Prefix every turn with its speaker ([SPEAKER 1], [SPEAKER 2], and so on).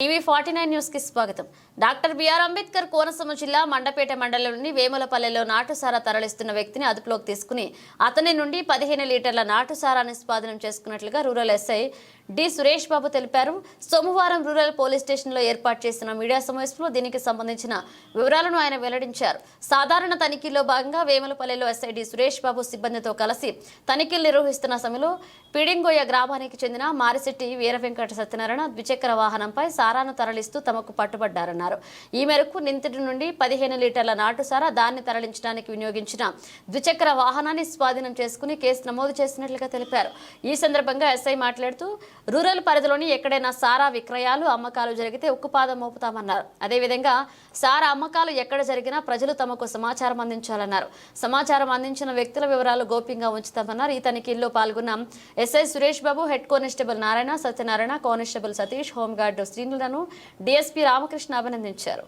[SPEAKER 1] TV forty nine న్యూస్కి స్వాగతం. Doctor BR Ambedkar Konaseema జిల్లా మండపేట మండలంలోని వేములపల్లెలో నాటుసారా తరలిస్తున్న వ్యక్తిని అదుపులోకి తీసుకుని అతని నుండి పదిహేను లీటర్ల నాటుసారా స్వాధీనం చేసుకున్నట్లుగా rural SI D Suresh Babu తెలిపారు. సోమవారం రూరల్ పోలీస్ స్టేషన్లో ఏర్పాటు చేసిన మీడియా సమావేశంలో దీనికి సంబంధించిన వివరాలను ఆయన వెల్లడించారు. సాధారణ తనిఖీల్లో భాగంగా వేములపల్లెలో ఎస్ఐ డి సురేష్ బాబు సిబ్బందితో కలిసి తనిఖీలు నిర్వహిస్తున్న సమయంలో పిడింగోయ గ్రామానికి చెందిన మారిశెట్టి వీర వెంకట సత్యనారాయణ ద్విచక్ర వాహనంపై సారాను తరలిస్తూ తమకు పట్టుబడ్డారన్నారు. ఈ మేరకు నిందితుడి నుండి పదిహేను లీటర్ల నాటు సారా దాన్ని తరలించడానికి వినియోగించిన ద్విచక్ర వాహనాన్ని స్వాధీనం చేసుకుని కేసు నమోదు చేసినట్లుగా తెలిపారు. ఈ సందర్భంగా ఎస్ఐ మాట్లాడుతూ రూరల్ పరిధిలోని ఎక్కడైనా సారా విక్రయాలు అమ్మకాలు జరిగితే ఉక్కుపాదం మోపుతామన్నారు. అదేవిధంగా సారా అమ్మకాలు ఎక్కడ జరిగినా ప్రజలు తమకు సమాచారం అందించాలన్నారు. సమాచారం అందించిన వ్యక్తుల వివరాలు గోప్యంగా ఉంచుతామన్నారు. ఈ తనిఖీల్లో పాల్గొన్న SI Suresh Babu head constable Narayana Satyanarayana constable Satish home guard శ్రీనులను DSP Ramakrishna అభినందించారు.